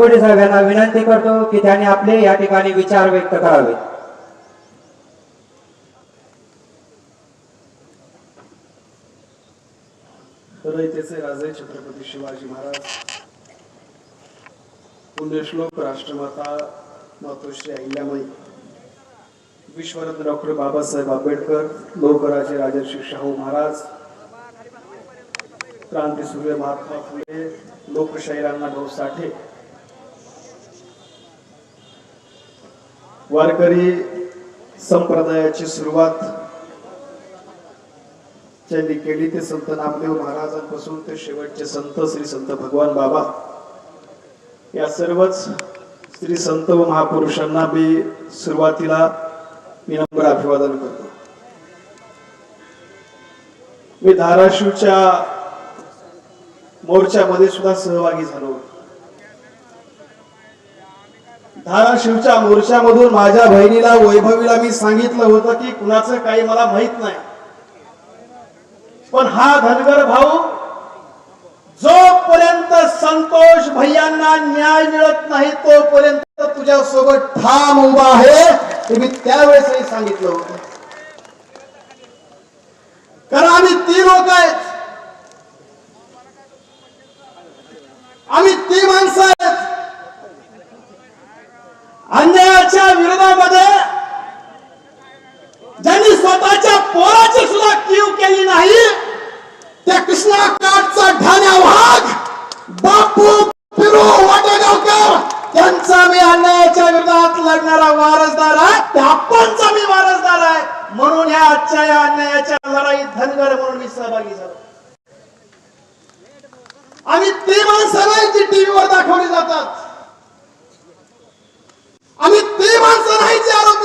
निवगुडे साहेब यांना विनंती करतो की त्यांनी आपले या ठिकाणी विचार व्यक्त करावे. रयतेचे राजे छत्रपती शिवाजी महाराज. पुण्यश्लोक राष्ट्रमाता मातोश्री अहिल्यामाई विश्वरत्न डॉक्टर बाबासाहेब आंबेडकर लोकराजे राजर्षी शाहू महाराज क्रांती सूर्य महात्मा फुले लोकशाहीरांना भाऊ साठे वारकरी संप्रदायाची सुरुवात ज्यांनी केली. ते संत नामदेव महाराजांपासून ते शेवटचे संत श्री संत भगवान बाबा. या सर्वच श्री संत व महापुरुषांना मी सुरुवातीला विनम्र अभिवादन करतो. मी धाराशिवच्या मोर्चामध्ये सुद्धा सहभागी झालो होतो. धाराशिवच्या मोर्चामधून माझ्या बहिणीला वैभवीला मी सांगितलं होतं की कुणाचं काही मला माहीत नाही. पण हा धनगर भाऊ जोपर्यंत संतोष भैयांना न्याय मिळत नाही तोपर्यंत तुझ्या सोबत ठाम उभा आहे ते मी त्यावेळेसही सांगितलं होतं. कारण आम्ही ती लोक आहेत. आम्ही ती माणसं आहेत. अन्यायाच्या विरोधामध्ये ज्यांनी स्वतःच्या पोराची सुद्धा कीव केली नाही त्या कृष्णा काठचा ढाण्या वाघ बापू फिरू वाटेगावकर त्यांचा मी अन्यायाच्या विरोधात लढणारा वारसदार आहे. त्या आपणचा मी वारसदार आहे. म्हणून ह्या आजच्या या अन्यायाच्या लढाईत धनगर म्हणून मी सहभागी झालो. आणि ते माणसं नाही जी टीव्हीवर दाखवली जातात आम्ही ती माणसं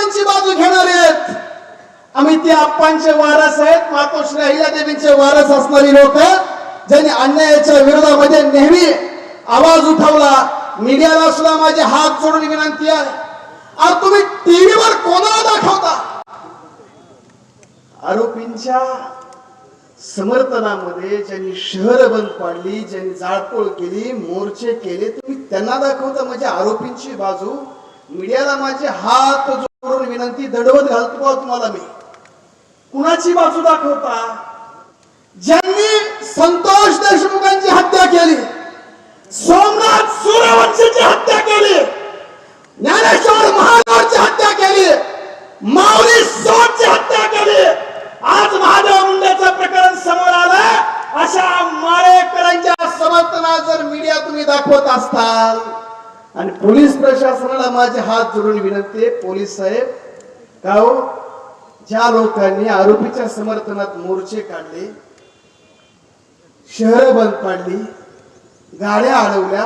देवींची बाजू घेणारे आहेत. आम्ही ते आप्पांचे वारस आहेत. मातोश्री अहिल्यादेवींचे वारस असणारी लोक ज्यांनी अन्यायाच्या विरोधामध्ये नेहमी आवाज उठवला. मीडियाला सुद्धा माझे हात जोडून विनंती आहे. आज तुम्ही टीव्हीवर कोणाला दाखवता? आरोपींच्या समर्थनामध्ये ज्यांनी शहर बंद पाडली ज्यांनी जाळपोळ केली मोर्चे केले तुम्ही त्यांना दाखवता. म्हणजे आरोपींची बाजू मीडियाला माझे हात करून विनंती दडवत घालतो बा तुम्हाला मी. कुणाची बाजू दाखवता? ज्यांनी संतोष देशमुखांची हत्या केली सोमनाथ सूर्यवंशीची हत्या केली ज्ञानेश्वर महादेवची हत्या केली माऊली सोडची हत्या केली आज महादेव मुंडेचं प्रकरण समोर आलं अशा मारेकरांच्या समर्थनात जर मीडिया तुम्ही दाखवत असताल आणि पोलीस प्रशासनाला माझे हात जोडून विनंती आहे पोलीस साहेब का हो ज्या लोकांनी आरोपीच्या समर्थनात मोर्चे काढले शहर बंद पाडली गाड्या अडवल्या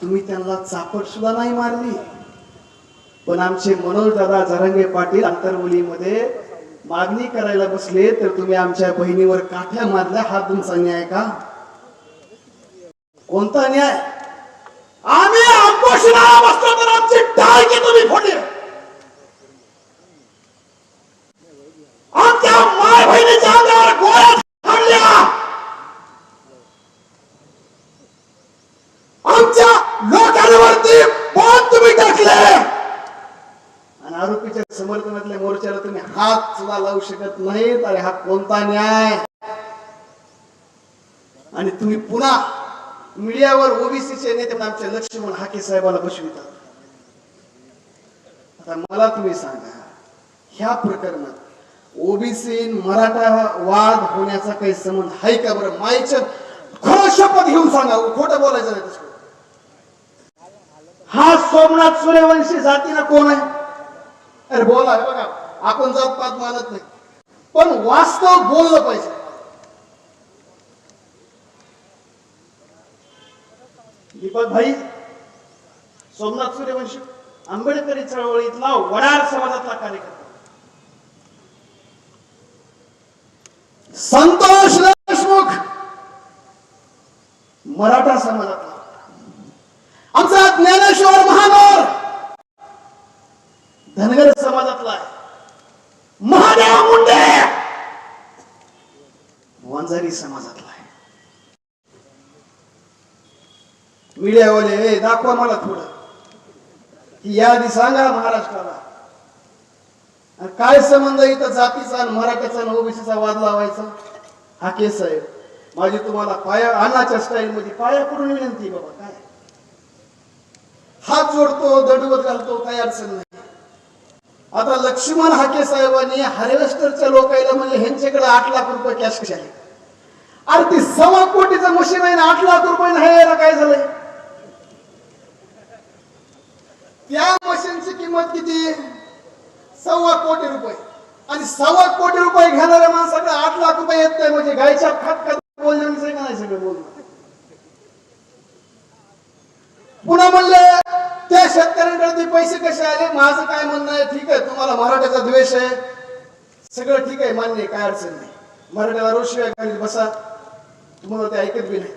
तुम्ही त्यांना चापट सुद्धा नाही मारली. पण आमचे मनोज दादा झरंगे पाटील आंतरवलीमध्ये मागणी करायला बसले तर तुम्ही आमच्या बहिणीवर काठ्या मारल्या हा तुमचा न्याय का? कोणता न्याय? आम्ही उपोषणाला तर आमची तुम्ही फोडली आमच्या माय बहिणीच्या अंगावर गोळ्या आमच्या लोकांवरती बॉम्ब तुम्ही टाकले आणि आरोपीच्या समर्थनातल्या मोर्चाला तुम्ही हात सुद्धा लावू शकत नाहीत अरे हा कोणता न्याय आणि तुम्ही पुन्हा मीडियावर ओबीसीचे नेते पण आमच्या लक्ष्मण हाके साहेबाला बसवितात. आता मला तुम्ही सांगा ह्या प्रकरणात ओबीसी मराठा वाद होण्याचा काही संबंध आहे का बरं? माईच्या खरं शपथ घेऊन सांगा खोटं बोलायचं नाही तसं. हा सोमनाथ सूर्यवंशी जातीला कोण आहे? अरे बोला बघा आपण जात पात मानत नाही. पण वास्तव बोललं पाहिजे. दीपक भाई सोमनाथ सूर्यवंशी आंबेडकरी चळवळीतला वडार समाजातला कार्यकर्ता. संतोष देशमुख! मराठा समाजातला. आमचा ज्ञानेश्वर महानोर! धनगर समाजातला आहे. महादेव मुंडे! वंजारी समाजातला आहे. मीडियावाले हे दाखवा मला थोडं. ही यादी सांगा महाराष्ट्राला. आणि काय संबंध इथं जातीचा आणि मराठ्याचा आणि ओबीसीचा वाद लावायचा? हा केस आहे. माझी तुम्हाला पाया अन्नाच्या स्टाईल मध्ये पाया करून विनंती बाबा काय? हात जोडतो दडवत घालतो काही अडचण नाही. आता लक्ष्मण हाके साहेबांनी हार्वेस्टरच्या लोकायला म्हणजे ह्यांच्याकडे आठ लाख रुपये कॅश कशा अरे ती सव्वा कोटीचं मशीन आहे ना आठ लाख रुपये नाही यायला काय झालंय? त्या मशीनची किंमत किती? सव्वा कोटी रुपये. आणि सव्वा कोटी रुपये घेणाऱ्या माणसाकडे आठ लाख रुपये येत नाही. म्हणजे गायच्या खात खात बोलण्याचं नाही सगळं बोलणं. पुन्हा म्हणले त्या शेतकऱ्यांकडे ते पैसे कसे आले? माझं काय म्हणणं आहे? ठीक आहे तुम्हाला मराठ्याचा द्वेष आहे. सगळं ठीक आहे मान्य काय अडचण नाही. मराठ्याला रोज शिवाय घालीत बसा. तुम्हाला ते ऐकत बी नाही.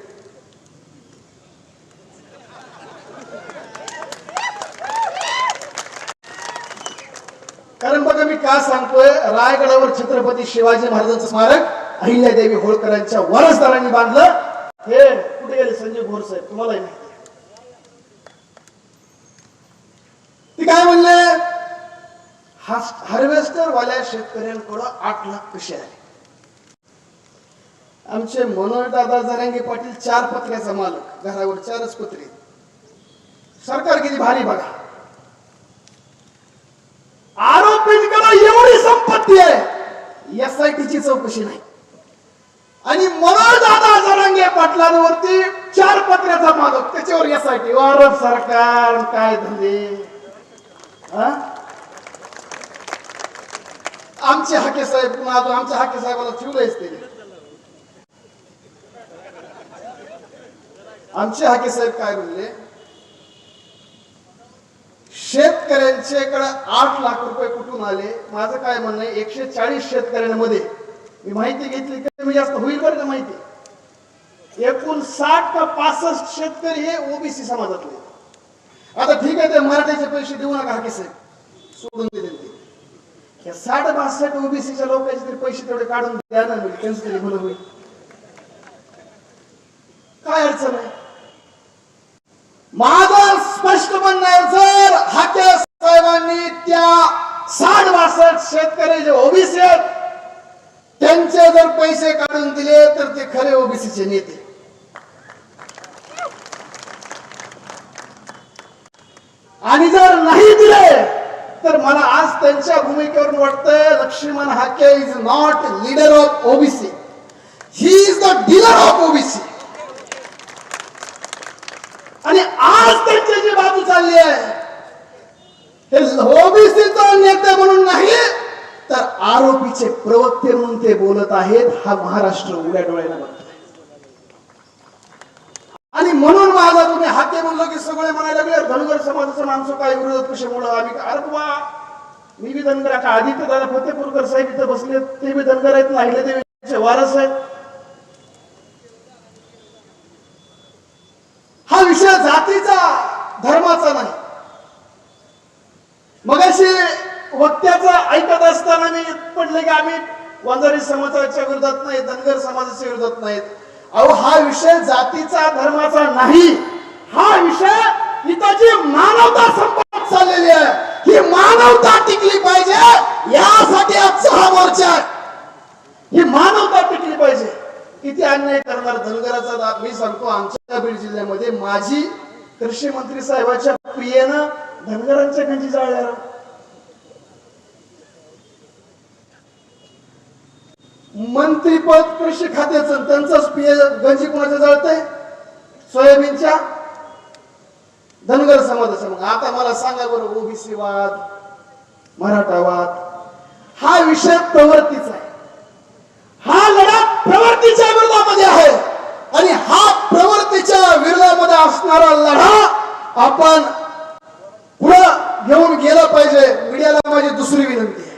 कारण बघा मी का सांगतोय? रायगडावर छत्रपती शिवाजी महाराजांचं स्मारक अहिल्यादेवी होळकरांच्या वारसदारांनी बांधलं. हे कुठे गेले? संजय घोर साहेब तुम्हालाही माहिती आहे. ती काय म्हणले? हार्वेस्टर वाल्या शेतकऱ्यांकडं आठ लाख कसे आले. आमचे मनोहर दादा जरांगे पाटील चार पत्र्याचा मालक घरावर चारच पत्रे. सरकार किती भारी बघा आरोपींकडे एवढी संपत्ती आहे. एस आय टीची चौकशी नाही. आणि मनोहर दादा जरांगे पाटलांवरती चार पत्र्याचा मालक त्याच्यावर एस आय टी वारं सरकार काय धंदे? हा? आमचे हाके साहेब पुन्हा आमच्या हाके साहेबाला ठेवलंयच ते आमचे हाके साहेब काय बोलले शेतकऱ्यांच्याकडे आठ लाख रुपये कुठून आले? माझं काय म्हणणं आहे? एकशे चाळीस शेतकऱ्यांमध्ये मी माहिती घेतली कमी जास्त होईल बरं का माहिती? एकूण साठ का पासष्ट शेतकरी हे ओबीसी समाजातले आता ठीक आहे ते मराठीचे पैसे देऊ नका हाके साहेब. सोडून दिले ते या साठ पासष्ट ओबीसीच्या लोकांचे तरी पैसे तेवढे काढून द्या ना म्हणजे त्यांचं तरी भलं होईल. काय अडचण आहे? माझं स्पष्ट म्हणणं आहे जर हाके साहेबांनी त्या साठ बासष्ट शेतकरी जे ओबीसी आहेत त्यांचे जर पैसे काढून दिले तर ते खरे ओबीसीचे नेते. आणि जर नाही दिले तर मला आज त्यांच्या भूमिकेवरून वाटतंय Laxman Hake is not leader of OBC. He is the dealer of OBC. आणि आज त्यांची जी बाजू चालली आहे ओबीसीचा हो, नेते म्हणून नाही. तर आरोपीचे प्रवक्ते म्हणून ते बोलत आहेत हा महाराष्ट्र उघड्या डोळ्याला आणि म्हणून माझा तुम्ही हाते म्हणलं की सगळे म्हणायला लागले धनगर समाजाचं माणसं काय विरोध कशामुळं आम्ही अरे बा मी बी धनगर आता आदित्य दादा फतेपूरकर साहेब इथं बसले ते बी धनगर आहेत नाहिले देवीचे वारस आहेत. हा विषय जातीचा धर्माचा नाही. मगाशी वक्त्याचं ऐकत असताना मी पडले की आम्ही वंजारी समाजाच्या विरोधात नाही धनगर समाजाच्या विरोधात नाहीत. अहो हा विषय जातीचा धर्माचा नाही. हा विषय इथं जी मानवता संपत चाललेली आहे. ही मानवता टिकली पाहिजे यासाठी आजचा हा मोर्चा आहे. ही मानवता टिकली पाहिजे. किती अन्याय करणार धनगराचा दाब? मी सांगतो आमच्या बीड जिल्ह्यामध्ये माजी कृषी मंत्री साहेबाच्या प्रियेनं धनगरांच्या खंची जाळल्या मंत्रीपद कृषी खात्याचं त्यांचाच पिय गंजी कोणाचं जळतंय? सोयाबीनच्या धनगर समाजाचं. मग आता मला सांगा बरं ओबीसी वाद मराठा वाद हा विषय प्रवृत्तीचा आहे. हा लढा प्रवृत्तीच्या विरोधामध्ये आहे. आणि हा प्रवृत्तीच्या विरोधामध्ये असणारा लढा आपण घेऊन गेला पाहिजे. मीडियाला माझी दुसरी विनंती आहे.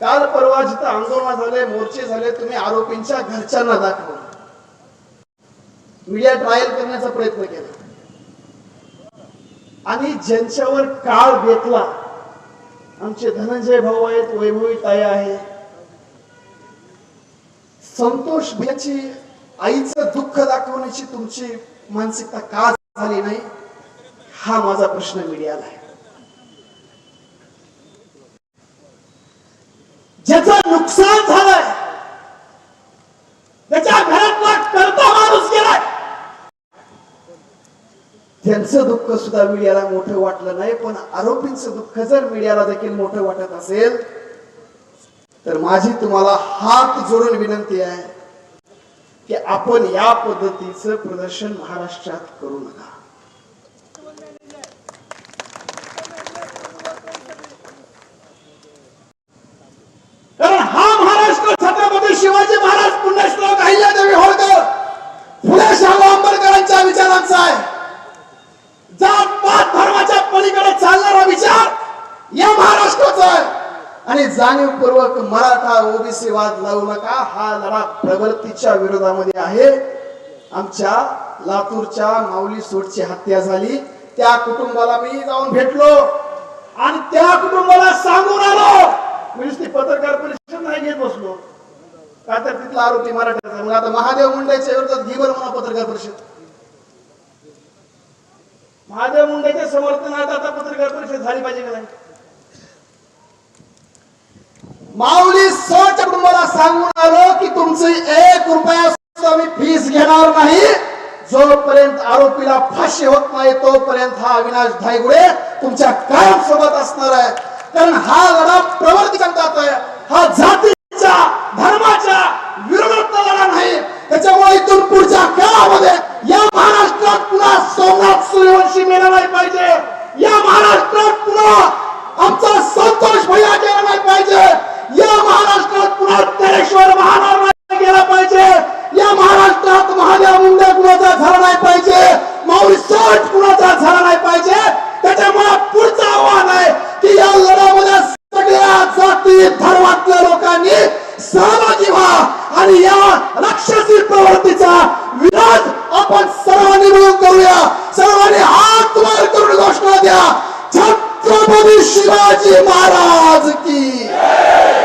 काल परवा जिथं आंदोलन झाले मोर्चे झाले तुम्ही आरोपींच्या घरच्यांना दाखवलं मीडिया ट्रायल करण्याचा प्रयत्न केला. आणि ज्यांच्यावर काळ बेतला आमचे धनंजय भाऊ आहेत वैभवी ताई आहे. संतोष भैयाची आईचं दुःख दाखवण्याची तुमची मानसिकता का झाली नाही? हा माझा प्रश्न मीडियाला आहे. नुकसान झालंय. त्याच्या घरातला करता माणूस गेलाय. त्यांचं दुःख सुद्धा मीडियाला मोठं वाटलं नाही पण आरोपींचं दुःख जर मीडियाला देखील मोठं वाटत असेल तर माझी तुम्हाला हात जोडून विनंती आहे की आपण या पद्धतीचं प्रदर्शन महाराष्ट्रात करू नका कारण हा महाराष्ट्र छत्रपती शिवाजी महाराज पुण्यश्लोक अहिल्यादेवी होळकर. फुले शाहू आंबेडकरांच्या विचारांचा आहे. जात पात धर्माच्या पलीकडे चालणारा विचार या महाराष्ट्राचा आहे. आणि जाणीवपूर्वक मराठा ओबीसी वाद लावू नका. हा लढा प्रवृत्तीच्या विरोधामध्ये आहे. आमच्या लातूरच्या माऊली सोडची हत्या झाली. त्या कुटुंबाला मी जाऊन भेटलो. आणि त्या कुटुंबाला सांगून आलो. मी पत्रकार परिषद नाही घेत बसलो. का तर तिथला आरोपी मराठ्याचा मग आता महादेव मुंडेच्या विरोधात घे म्हणा पत्रकार परिषद. महादेव मुंडेच्या समर्थनात आता पत्रकार परिषद झाली पाहिजे का नाही? माऊली सोच्या कुटुंबाला सांगून आलो की तुमची एक रुपया सुद्धा फीस घेणार नाही. जोपर्यंत आरोपीला फाशी होत नाही तोपर्यंत हा अविनाश धायगुडे तुमच्या काम सोबत असणार आहे. कारण हा लढा प्रवर्ती करतात आहे. हा जाती धर्माच्या विरोधात लढा नाही. त्याच्यामुळे इथून पुढच्या काळामध्ये या महाराष्ट्रात पुन्हा सोमनाथ सूर्यवंशी मिळाला पाहिजे. या महाराष्ट्रात पुन्हा आमचा संतोष भैया गेला नाही पाहिजे या महाराष्ट्रात पुन्हा तरेश्वर महाराज नाही गेला पाहिजे या महाराष्ट्रात महादेव मुंडे कुणाचा झाला नाही पाहिजे माऊली सोट कुणाचा झाला नाही पाहिजे त्याच्यामुळे पुढचं आव्हान आहे की या लढ्यामध्ये सगळ्या जाती धर्मातल्या लोकांनी सहभागी व्हा आणि या राक्षसी प्रवृत्तीचा विरोध आपण सर्वांनी मिळून करूया सर्वांनी हात वर करून घोषणा द्या छत्रपती शिवाजी महाराज की।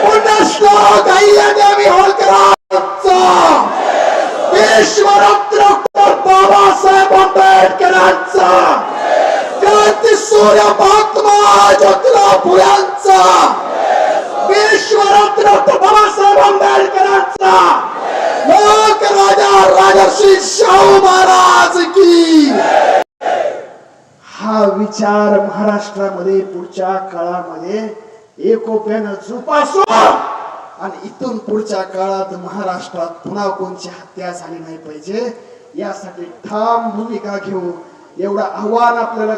पुण्यश्लोक अहिल्यादेवी होळकरांचा विश्वरत्न डॉक्टर बाबासाहेब आंबेडकरांचा क्रांती सूर्य महात्मा ज्योतिराव फुल्यांचा विश्वरत्न बाबासाहेब आंबेडकरांचा लोक राजा राजर्षी शाहू महाराज की हा विचार महाराष्ट्रामध्ये पुढच्या काळामध्ये एकोप्यानं जोपासून आणि इथून पुढच्या काळात महाराष्ट्रात पुन्हा कोणची हत्या झाली नाही पाहिजे यासाठी ठाम भूमिका घेऊ. एवढं आव्हान आपल्याला